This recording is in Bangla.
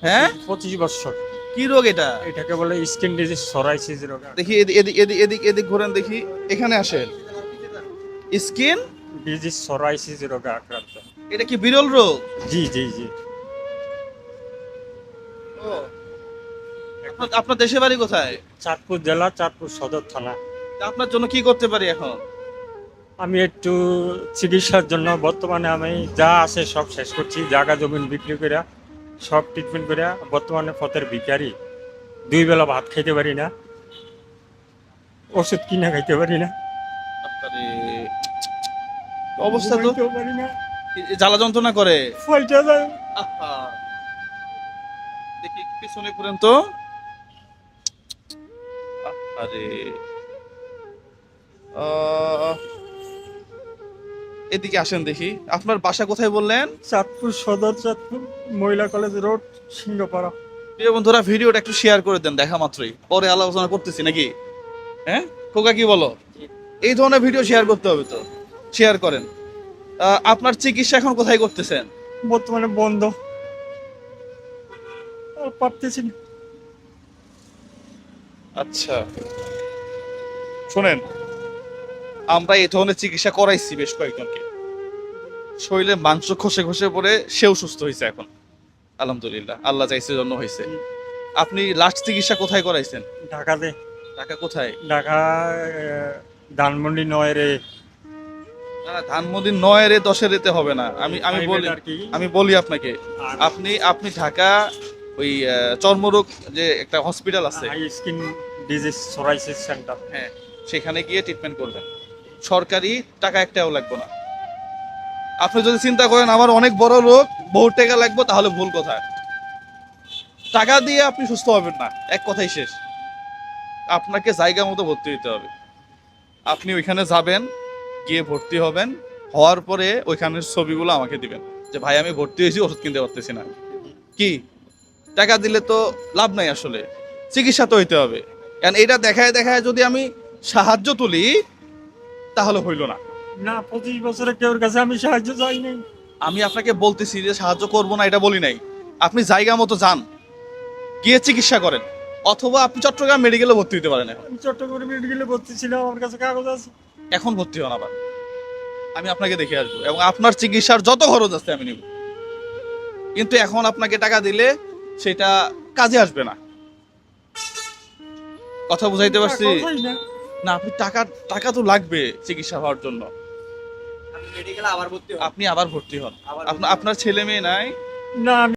হ্যাঁ? পঁচিশ বছর। কি রোগ এটা? এটাকে বলে স্কিন ডিজিজ সরাইসিস রোগ। দেখি এদিক এদিক এদিক এদিক এদিক ঘোরেন দেখি। এখানে আসেন। স্কিন? ডিজিজ সরাইসিস রোগে আক্রান্ত। এটা কি বিরল রোগ? জি জি জি। আপনার- আপনার দেশের বাড়ি কোথায়? চাঁদপুর জেলা চাঁদপুর সদর থানা। আপনার জন্য কি করতে পারি এখন? আমি একটু চিকিৎসার জন্য বর্তমানে আমি যা আছে সব শেষ করছি জায়গা জমিন বিক্রি করে সব ট্রিটমেন্ট করে বর্তমানে পথের ভিখারি। দুই বেলা ভাত খাইতে পারি না ওষুধ কিনে খাইতে পারি না। অবস্থা তো পারি না। জ্বালা যন্ত্রণা করে। ফলটা যায়। দেখি পিছনে তো। আরে আহ, এদিকে আসেন দেখি। আপনার বাসা কোথায় বললেন? চাঁদপুর সদর চাঁদপুর মহিলা কলেজ রোড সিংহপাড়া। প্রিয় বন্ধুরা ভিডিওটা একটু শেয়ার করে দেন দেখা মাত্রই। পরে আলোচনা করতেছি নাকি? হ্যাঁ? খোকা কি বলো? এই ধরনের ভিডিও শেয়ার করতে হবে তো। শেয়ার করেন। আপনার চিকিৎসা এখন কোথায় করতেছেন? বর্তমানে বন্ধ। পারতেছি আচ্ছা। শোনেন আমরা এই ধরনের চিকিৎসা করাইছি বেশ কয়েকজনকে। শরীরে মাংস খসে খসে পড়ে সেও সুস্থ হয়েছে এখন। আলহামদুলিল্লাহ আল্লাহ চাইছে জন্য হয়েছে আপনি লাস্ট চিকিৎসা কোথায় করাইছেন? ঢাকাতে। টাকা কোথায়? ঢাকা ধানমন্ডি নয় রে না ধানমন্ডি নয় রে দশে রেতে হবে না। আমি আমি বলি আমি বলি আপনাকে। আপনি আপনি ঢাকা ওই চর্মরোগ যে একটা হসপিটাল আছে স্কিন ডিজিজ সোরাইসিস সেন্টার। হ্যাঁ সেখানে গিয়ে ট্রিটমেন্ট করবেন। সরকারি টাকা একটাও লাগবে না। আপনি যদি চিন্তা করেন, আমার অনেক বড় রোগ বহু টাকা লাগবে, তাহলে ভুল কথা। টাকা দিয়ে আপনি সুস্থ হবেন না, এক কথাই শেষ। আপনাকে জায়গা মতো ভর্তি হতে হবে। আপনি ওইখানে যাবেন, গিয়ে ভর্তি হবেন, হওয়ার পরে ওইখানের ছবিগুলো আমাকে দিবেন। যে, ভাই, আমি ভর্তি হয়েছি, ওষুধ কিনতে পারতেছি না। কি? টাকা দিলে তো লাভ নাই আসলে। চিকিৎসা তো হইতে হবে। কারণ এটা দেখায় দেখায় যদি আমি সাহায্য তুলি তাহলে হইল না। না পঁচিশ বছরে কেউর কাছে আমি সাহায্য চাই নাই। আমি আপনাকে বলতেছি যে সাহায্য করব না এটা বলি নাই। আপনি জায়গা মতো যান গিয়ে চিকিৎসা করেন। অথবা আপনি চট্টগ্রাম মেডিকেলে ভর্তি হতে পারেন এখন। আমি চট্টগ্রাম মেডিকেলে ভর্তি ছিলাম আমার কাছে কাগজ আছে। এখন ভর্তি হন আবার। আমি আপনাকে দেখে আসব এবং আপনার চিকিৎসার যত খরচ আছে আমি নিব। কিন্তু এখন আপনাকে টাকা দিলে সেটা কাজে আসবে না। কথা বুঝাইতে পারছি? না। আপনি টাকা টাকা তো লাগবে চিকিৎসা হওয়ার জন্য। মেডিকেলে আবার ভর্তি আপনি আবার ভর্তি হন। আপনার আপনার ছেলে মেয়ে নাই? না আমি